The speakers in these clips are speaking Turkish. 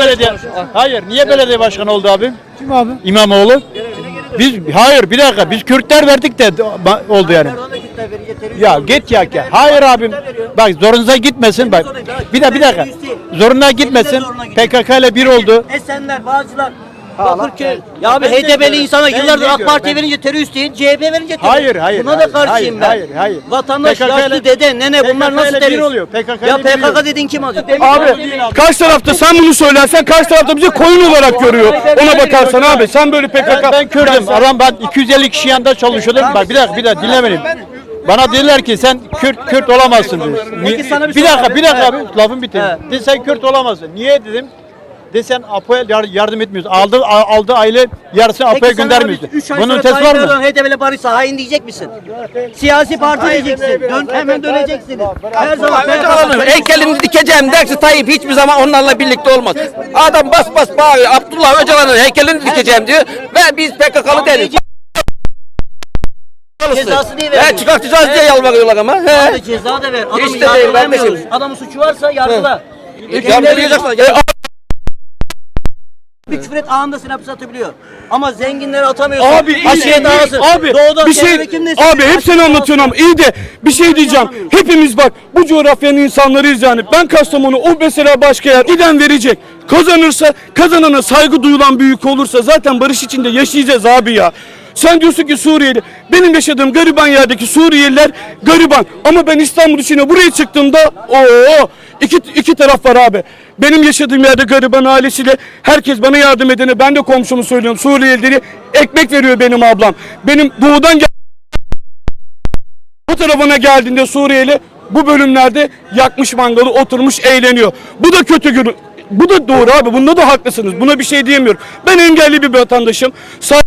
belediye Hayır, niye belediye başkanı oldu abi? Kim abi? İmamoğlu. Biz hayır bir dakika biz Kürtler verdik de oldu yani. Ya git ya ki. Hayır abim. Bak zorunuza gitmesin bak. Bir de bir dakika. Zoruna gitmesin. PKK ile bir oldu. Esenler, Bağcılar, Bakırköy. Ya abi HDP'li insana yıllardır AK Ben- verince terörist değil, CHP verince terörist. Hayır, hayır, Buna da hayır, karşıyım hayır, ben. hayır, hayır. Vatandaş, PKK 'yle- yaşlı dede, nene bunlar PKK nasıl bir terörist? oluyor, PKK ya ile bir PKK oluyor. dediğin kim acı? Abi karşı tarafta sen bunu söylersen karşı tarafta bizi koyun olarak görüyor. Ona bakarsan abi sen böyle PKK Ben, ben Kürt'üm. Adam ben 250 kişi yanında çalışıyordum. Bak bir dakika bir dakika dinle beni. Bana dediler ki sen Kürt Kürt olamazsın diyor. Peki sana bir bir soru dakika bir dakika abi lafım. De sen Kürt olamazsın. Niye dedim? De sen APO'ya yar- yardım etmiyorsun. Aldı aldı aile yarısını APO'ya Peki sana abi göndermiyorsun. 3 ay Bunun sonra ötesi var mı? HDP'yle barışsa hain diyecek misin? Siyasi parti diyeceksin. Dön, hemen döneceksiniz. Her zaman Öcalan'ın heykelini dikeceğim derse Tayyip hiçbir zaman onlarla birlikte olmaz. Adam bas bas bağırıyor. Abdullah Öcalan'ın heykelini dikeceğim diyor. Ve biz PKK'lı değiliz. Cezası diye He, vermiyor. çıkartacağız diye yalvarıyorlar ama. He. Abi ceza da ver. Adamı Hiç de değil yargılayamıyoruz. kardeşim. Adamın suçu varsa yargıla. Yargılayacaklar. Bir küfür et anında seni hapse atabiliyor. Ama zenginleri atamıyorsun. Abi iyi Aşiret de- ağası. abi Doğuda bir şey kim nesin? abi hep sen anlatıyorsun ama iyi de bir şey diyeceğim. Hepimiz bak bu coğrafyanın insanlarıyız yani. Ben Kastamonu o mesela başka yer giden verecek. Kazanırsa kazanana saygı duyulan büyük olursa zaten barış içinde yaşayacağız abi ya. Sen diyorsun ki Suriyeli. Benim yaşadığım gariban yerdeki Suriyeliler gariban. Ama ben İstanbul içine buraya çıktığımda o iki, iki taraf var abi. Benim yaşadığım yerde gariban ailesiyle herkes bana yardım edene ben de komşumu söylüyorum. Suriyelileri ekmek veriyor benim ablam. Benim doğudan gel bu tarafına geldiğinde Suriyeli bu bölümlerde yakmış mangalı oturmuş eğleniyor. Bu da kötü günü. Bu da doğru abi. Bunda da haklısınız. Buna bir şey diyemiyorum. Ben engelli bir vatandaşım. Sa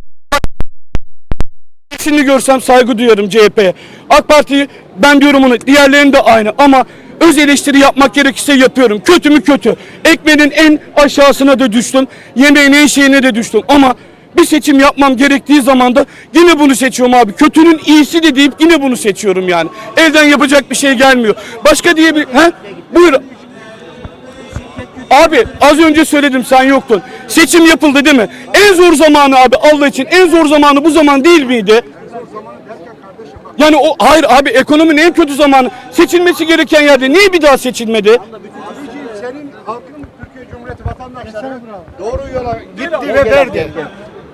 Şimdi görsem saygı duyarım CHP'ye. AK Parti'yi ben diyorum onu diğerlerinin de aynı ama öz eleştiri yapmak gerekirse yapıyorum. Kötü mü kötü. Ekmeğin en aşağısına da düştüm. Yemeğin en şeyine de düştüm ama bir seçim yapmam gerektiği zaman da yine bunu seçiyorum abi. Kötünün iyisi de deyip yine bunu seçiyorum yani. Elden yapacak bir şey gelmiyor. Başka diye bir... He? Buyur. Abi az önce söyledim sen yoktun. Seçim yapıldı değil mi? En zor zamanı abi Allah için en zor zamanı bu zaman değil miydi? Yani o hayır abi ekonominin en kötü zamanı seçilmesi gereken yerde niye bir daha seçilmedi? Senin halkın Türkiye Cumhuriyeti vatandaşları doğru yola gitti ve verdi.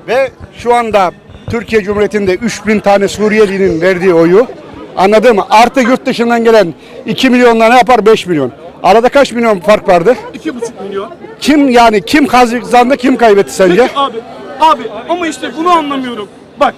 Ve şu anda Türkiye Cumhuriyeti'nde 3000 tane Suriyelinin verdiği oyu anladın mı? Artı yurt dışından gelen 2 milyonla ne yapar? 5 milyon. Arada kaç milyon fark vardı? 2,5 milyon. Kim yani kim kazandı kim kaybetti sence? Peki abi abi ama işte bunu anlamıyorum. Bak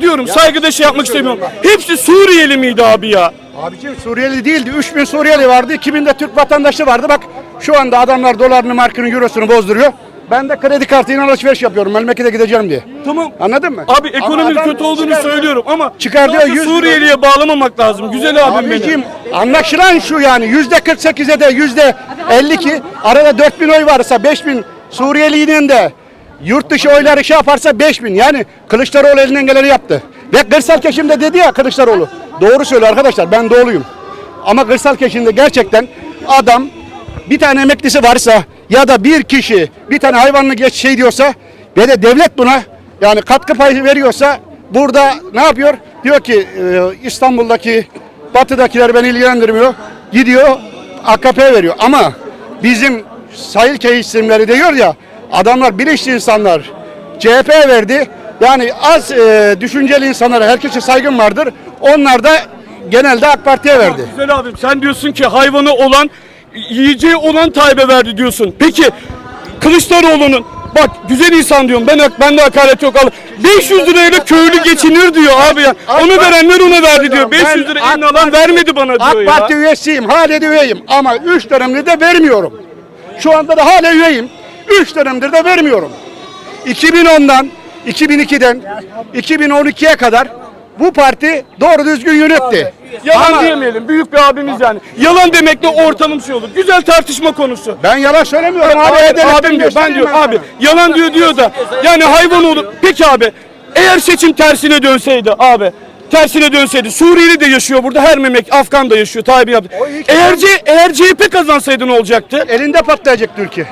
diyorum saygıda şey yapmak istemiyorum. Hepsi Suriyeli miydi abi ya? Abicim Suriyeli değildi. 3000 Suriyeli vardı. 2000 de Türk vatandaşı vardı. Bak şu anda adamlar dolarını, markını, eurosunu bozduruyor. Ben de kredi kartıyla alışveriş yapıyorum. Memlekete gideceğim diye. Tamam. Anladın mı? Abi ekonominin adam kötü olduğunu çıkar- söylüyorum ama Çıkar diyor, sadece 100 Suriyeli'ye bağlamamak lazım. Güzel abim benim. Abicim anlaşılan şu yani yüzde 48'e de yüzde 52 arada 4000 oy varsa 5000 Suriyeli'nin de yurt dışı oyları şey yaparsa 5000 yani Kılıçdaroğlu elinden geleni yaptı. Ve kırsal kesimde dedi ya Kılıçdaroğlu. Doğru söylüyor arkadaşlar ben doğuluyum. Ama kırsal kesimde gerçekten adam bir tane emeklisi varsa ya da bir kişi bir tane hayvanını geç şey diyorsa ve de devlet buna yani katkı payı veriyorsa burada ne yapıyor? Diyor ki e, İstanbul'daki batıdakiler beni ilgilendirmiyor. Gidiyor AKP veriyor ama bizim sayıl isimleri diyor ya adamlar bilinçli insanlar CHP verdi. Yani az e, düşünceli insanlara herkese saygım vardır. Onlar da genelde AK Parti'ye verdi. Güzel abim sen diyorsun ki hayvanı olan yiyeceği olan Tayyip'e verdi diyorsun. Peki Kılıçdaroğlu'nun bak güzel insan diyorum ben ben de hakaret yok al 500 lirayla köylü geçinir diyor abi ya. Onu verenler ona verdi diyor. 500 lira elini alan vermedi bana AK diyor ya. Parti üyesiyim, hala üyeyim ama 3 dönemdir de vermiyorum. Şu anda da hala üyeyim. 3 dönemdir de vermiyorum. 2010'dan, 2002'den 2012'ye kadar bu parti doğru düzgün yönetti. Yalan Ama diyemeyelim. Büyük bir abimiz yani. Yalan demekle ortamım şey olur. Güzel tartışma konusu. ben yalan söylemiyorum. Abi, Abi, Edelet'ten abim diyor ben göstereyim diyor abi yalan diyor diyor da yani hayvan olur. Peki abi eğer seçim tersine dönseydi abi tersine dönseydi Suriyeli de yaşıyor burada her memek Afgan da yaşıyor Tayyip hiç- Eğer, C, eğer CHP kazansaydı ne olacaktı? Elinde patlayacak Türkiye.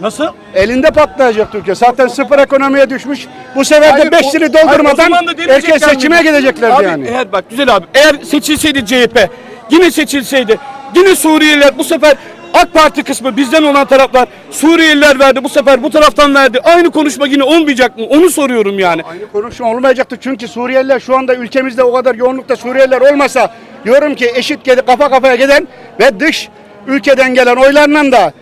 Nasıl? Elinde patlayacak Türkiye. Zaten sıfır ekonomiye düşmüş. Bu sefer de 5 o- lira doldurmadan erken seçime miydi? gideceklerdi Abi, yani. Eğer bak güzel abi. Eğer seçilseydi CHP, yine seçilseydi, yine Suriyeliler bu sefer AK Parti kısmı bizden olan taraflar Suriyeliler verdi bu sefer bu taraftan verdi. Aynı konuşma yine olmayacak mı? Onu soruyorum yani. Aynı konuşma olmayacaktı çünkü Suriyeliler şu anda ülkemizde o kadar yoğunlukta Suriyeliler olmasa diyorum ki eşit kafa kafaya giden ve dış ülkeden gelen oylarla da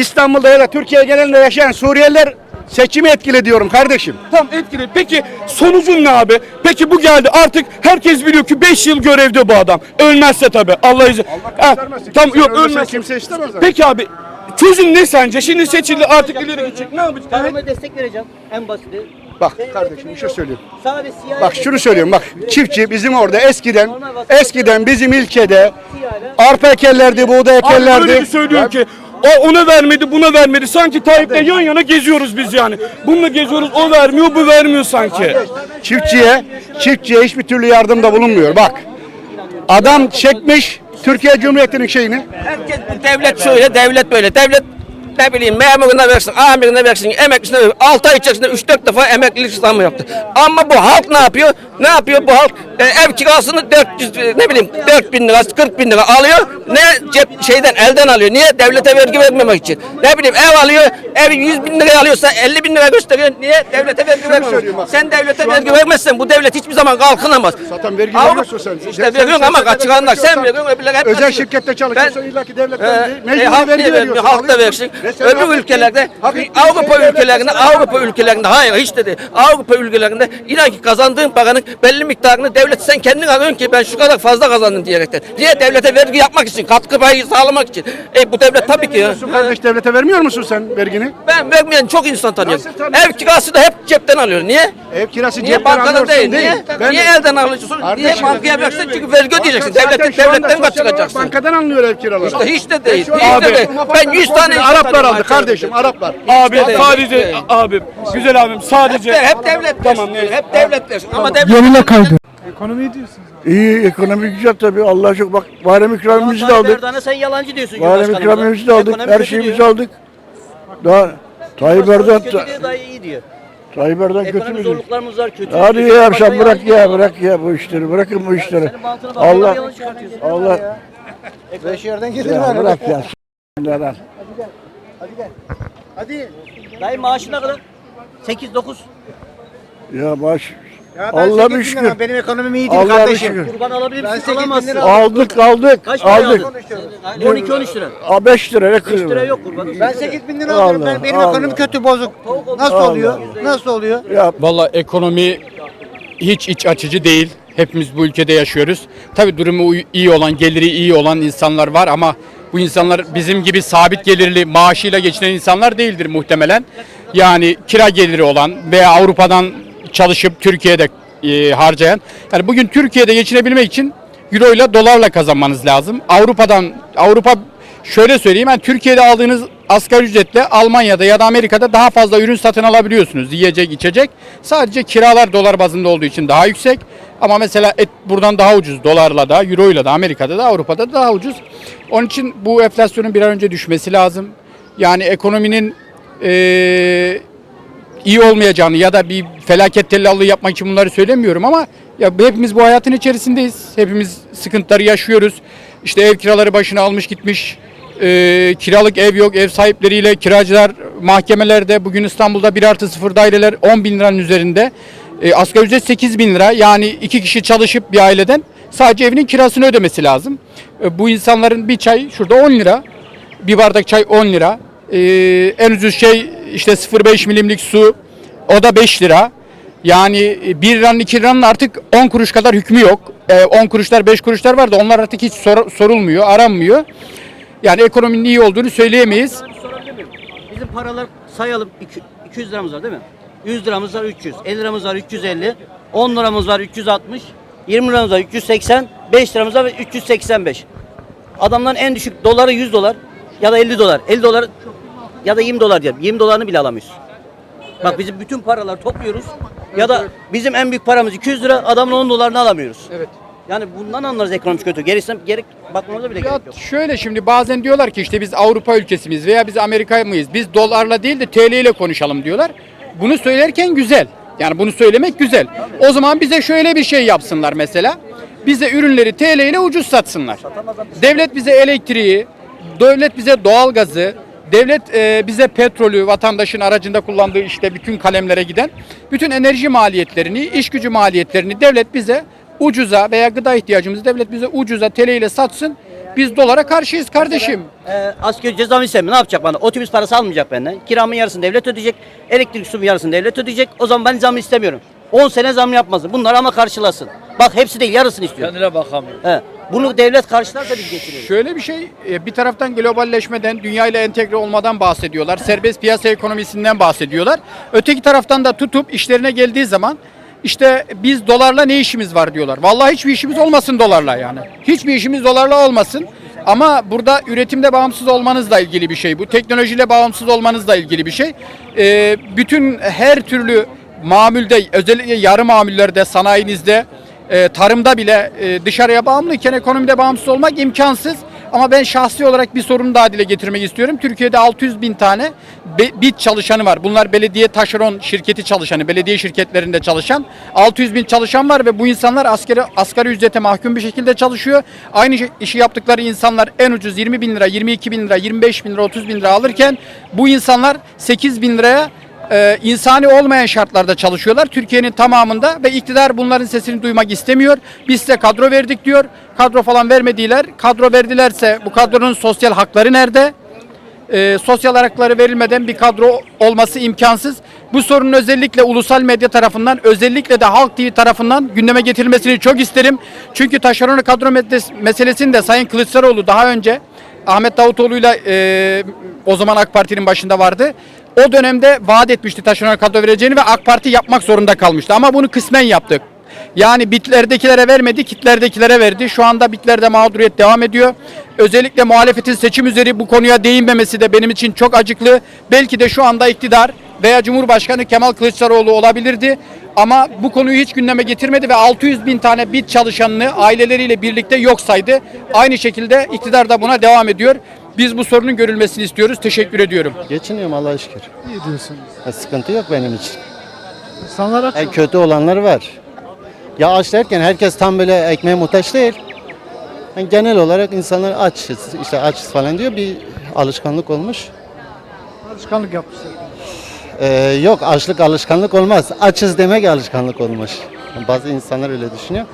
İstanbul'da ya da Türkiye'ye gelenle yaşayan Suriyeliler seçimi etkili diyorum kardeşim. Tam etkili. Peki sonucun ne abi? Peki bu geldi artık herkes biliyor ki 5 yıl görevde bu adam. Ölmezse tabii. Allah izin. Ha, göstermesin. Tam yok ölmez. kimse istemez. Peki abi çözüm ne sence? Şimdi seçildi artık ileri gidecek. Ne yapacak? Tarıma destek vereceğim en basiti. Bak kardeşim bir şey söyleyeyim. Sadece siyah Bak şunu söylüyorum bak çiftçi bizim orada eskiden eskiden bizim ilçede arpa ekerlerdi, buğday Abi ekerlerdi. öyle bir söylüyor ki o ona vermedi buna vermedi. Sanki Tayyip'le yan yana geziyoruz biz yani. Bununla geziyoruz o vermiyor bu vermiyor sanki. Çiftçiye çiftçiye hiçbir türlü yardımda bulunmuyor. Bak adam çekmiş Türkiye Cumhuriyeti'nin şeyini. Herkes devlet şöyle, devlet böyle. Devlet ne bileyim memuruna versin, amirine versin, emeklisine versin. 6 ay içerisinde 3-4 defa emeklilik zamı yaptı. Ama bu halk ne yapıyor? Ne yapıyor bu halk? E, ev kirasını 400 e, ne bileyim 4000 lira, 40 bin lira alıyor. Ne cep şeyden elden alıyor. Niye? Devlete vergi vermemek için. Ne bileyim ev alıyor. Ev 100 bin lira alıyorsa 50 bin lira gösteriyor. Niye? Devlete vergi vermemek. Sen devlete vergi vermezsen bu devlet hiçbir zaman kalkınamaz. Zaten vergi Avrupa- veriyorsun sen. İşte Sen- veriyorsun ama kaçıranlar sen veriyorsun öbürleri hep Özel şirkette çalışıyorsan illa ki devletten Ee, değil. e, Mecburi halk vergi vermiyor? veriyorsun. Halk da versin. Öbür ülkelerde, Avrupa ülkelerinde, Avrupa ülkelerinde, hayır hiç dedi. Avrupa ülkelerinde inan ki kazandığın paranın belli miktarını devlet sen kendin alıyorsun ki ben şu kadar fazla kazandım diyerekten. Niye? Devlete vergi yapmak için, katkı payı sağlamak için. E bu devlet tabii ki. kardeş devlete vermiyor musun sen vergini? Ben vermeyen çok insan tanıyorum. Ev kirası da hep cepten alıyor. Niye? Ev kirası Niye cepten bankadan alıyorsun değil? Niye? Ben- Niye elden alıyorsun? Niye bankaya vereceksin? Çünkü vergi ödeyeceksin. Devletin devletten kaçıracaksın. Bankadan alınıyor ev kiraları. İşte hiç de değil. Hiç abi, de değil. Ben 100 tane Araplar aldı kardeşim Araplar. Abi de- sadece de- abim güzel abim sadece Hep devlet Tamam, hep devlet versin. Ama devlet Yerine kaydı. İyi ekonomi güzel tabii. Allah'a çok bak bayram ikramımızı da Tayyip aldık. Erdoğan'a sen yalancı diyorsun Bayram Cumhurbaşkanımıza. ikramımızı da aldık. Ekonomi Her kötü şeyimizi diyor. aldık. Daha Tayyip Erdoğan Kötü diyor, daha iyi diyor. Tayyip Erdoğan kötü Ekonomik mü? zorluklarımız var kötü. Hadi ya sen bırak ya diyor. bırak ya bu işleri. Bırakın bu işleri. Senin mantığına bak. Allah. Allah Yalan çıkartıyorsun. Allah Beş yerden ya gelir bırak ya. s**ler lan. Dayı maaşı ne kadar? 8-9. Ya baş. Allah bir şükür. Benim ekonomim iyi değil Allah'a bir kardeşim. şükür. Kurban alabilir Ben misin? 8 bin Alamazsın. lira Aldık aldık. Kaç para Aldık. aldın? 12-13 lira. A 5 lira ne 5 kırıyor? lira yok kurban. Ben 8 bin lira alıyorum. Allah, Ben, benim Allah. ekonomim kötü bozuk. Nasıl Allah. oluyor? Nasıl oluyor? Ya Valla ekonomi hiç iç açıcı değil. Hepimiz bu ülkede yaşıyoruz. Tabii durumu uy- iyi olan, geliri iyi olan insanlar var ama bu insanlar bizim gibi sabit gelirli maaşıyla geçinen insanlar değildir muhtemelen. Yani kira geliri olan veya Avrupa'dan çalışıp Türkiye'de e, harcayan. Yani bugün Türkiye'de geçinebilmek için euro ile dolarla kazanmanız lazım. Avrupa'dan Avrupa şöyle söyleyeyim yani Türkiye'de aldığınız asgari ücretle Almanya'da ya da Amerika'da daha fazla ürün satın alabiliyorsunuz. Yiyecek, içecek. Sadece kiralar dolar bazında olduğu için daha yüksek. Ama mesela et buradan daha ucuz dolarla da, euro ile de Amerika'da da Avrupa'da da daha ucuz. Onun için bu enflasyonun bir an önce düşmesi lazım. Yani ekonominin eee iyi olmayacağını ya da bir felaket tellallığı yapmak için bunları söylemiyorum ama ya hepimiz bu hayatın içerisindeyiz. Hepimiz sıkıntıları yaşıyoruz. İşte ev kiraları başına almış gitmiş. Ee, kiralık ev yok. Ev sahipleriyle kiracılar mahkemelerde bugün İstanbul'da 1 artı 0 daireler 10 bin liranın üzerinde. Ee, asgari ücret 8 bin lira. Yani iki kişi çalışıp bir aileden sadece evinin kirasını ödemesi lazım. Ee, bu insanların bir çay şurada 10 lira. Bir bardak çay 10 lira. Ee, en ucuz şey işte 0,5 milimlik su. O da 5 lira. Yani 1 liranın 2 liranın artık 10 kuruş kadar hükmü yok. Ee, 10 kuruşlar 5 kuruşlar var da onlar artık hiç sor- sorulmuyor, aranmıyor. Yani ekonominin iyi olduğunu söyleyemeyiz. Bizim paralar sayalım. İki- 200 liramız var değil mi? 100 liramız var 300. 50 liramız var 350. 10 liramız var 360. 20 liramız var 380. 5 liramız var 385. Adamların en düşük doları 100 dolar ya da 50 dolar. 50 dolar ya da 20 dolar diyelim. 20 dolarını bile alamıyoruz. Bak bizim bütün paralar topluyoruz. Ya da bizim en büyük paramız 200 lira adamın 10 dolarını alamıyoruz. Evet. Yani bundan anlarız ekonomik kötü. Gerisine gerek bakmamıza bile Ya gerek yok. şöyle şimdi bazen diyorlar ki işte biz Avrupa ülkesi miyiz veya biz Amerika mıyız? Biz dolarla değil de TL ile konuşalım diyorlar. Bunu söylerken güzel. Yani bunu söylemek güzel. O zaman bize şöyle bir şey yapsınlar mesela. Bize ürünleri TL ile ucuz satsınlar. Devlet bize elektriği, devlet bize doğalgazı, devlet e, bize petrolü, vatandaşın aracında kullandığı işte bütün kalemlere giden bütün enerji maliyetlerini, iş gücü maliyetlerini devlet bize ucuza veya gıda ihtiyacımızı devlet bize ucuza TL ile satsın. Biz dolara karşıyız kardeşim. Ee, asgari ceza istemiyor. Ne yapacak bana? Otobüs parası almayacak benden. Kiramın yarısını devlet ödeyecek. Elektrik sumun yarısını devlet ödeyecek. O zaman ben zam istemiyorum. 10 sene zam yapmasın. Bunları ama karşılasın. Bak hepsi değil yarısını istiyor. Kendine bakamıyor. He. Bunu devlet karşılarsa biz geçiniriz. Şöyle bir şey, e, bir taraftan globalleşmeden, dünya ile entegre olmadan bahsediyorlar. Serbest piyasa ekonomisinden bahsediyorlar. Öteki taraftan da tutup işlerine geldiği zaman işte biz dolarla ne işimiz var diyorlar. Vallahi hiçbir işimiz olmasın dolarla yani. Hiçbir işimiz dolarla olmasın. Ama burada üretimde bağımsız olmanızla ilgili bir şey bu. Teknolojiyle bağımsız olmanızla ilgili bir şey. E, bütün her türlü mamülde, özellikle yarı mamullerde, sanayinizde, e, tarımda bile e, dışarıya bağımlıyken ekonomide bağımsız olmak imkansız. Ama ben şahsi olarak bir sorunu daha dile getirmek istiyorum. Türkiye'de 600 bin tane bit çalışanı var. Bunlar belediye taşeron şirketi çalışanı, belediye şirketlerinde çalışan 600 bin çalışan var ve bu insanlar askeri, asgari ücrete mahkum bir şekilde çalışıyor. Aynı şey- işi yaptıkları insanlar en ucuz 20 bin lira, 22 bin lira, 25 bin lira, 30 bin lira alırken bu insanlar 8 bin liraya e, insani olmayan şartlarda çalışıyorlar. Türkiye'nin tamamında ve iktidar bunların sesini duymak istemiyor. Biz size kadro verdik diyor. Kadro falan vermediler. Kadro verdilerse bu kadronun sosyal hakları nerede? E, sosyal hakları verilmeden bir kadro olması imkansız. Bu sorunun özellikle ulusal medya tarafından özellikle de Halk TV tarafından gündeme getirilmesini çok isterim. Çünkü taşeron kadro meselesini de Sayın Kılıçdaroğlu daha önce Ahmet Davutoğlu'yla e, o zaman AK Parti'nin başında vardı. O dönemde vaat etmişti taşeron kadro vereceğini ve AK Parti yapmak zorunda kalmıştı. Ama bunu kısmen yaptık. Yani bitlerdekilere vermedi, kitlerdekilere verdi. Şu anda bitlerde mağduriyet devam ediyor. Özellikle muhalefetin seçim üzeri bu konuya değinmemesi de benim için çok acıklı. Belki de şu anda iktidar veya Cumhurbaşkanı Kemal Kılıçdaroğlu olabilirdi. Ama bu konuyu hiç gündeme getirmedi ve 600 bin tane bit çalışanını aileleriyle birlikte yok saydı. Aynı şekilde iktidar da buna devam ediyor. Biz bu sorunun görülmesini istiyoruz. Teşekkür ediyorum. Geçiniyorum Allah'a şükür. İyi diyorsunuz. Ya, sıkıntı yok benim için. İnsanlar aç. En kötü olanları var. Ya aç derken herkes tam böyle ekmeğe muhtaç değil. Yani genel olarak insanlar açız, işte açız falan diyor bir alışkanlık olmuş. Alışkanlık yapmışlar. Ee, yok açlık alışkanlık olmaz. Açız demek alışkanlık olmuş. Yani bazı insanlar öyle düşünüyor.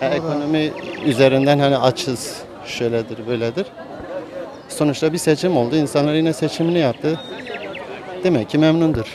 Ya ekonomi üzerinden hani açız şöyledir böyledir. Sonuçta bir seçim oldu. İnsanlar yine seçimini yaptı. Demek ki memnundur.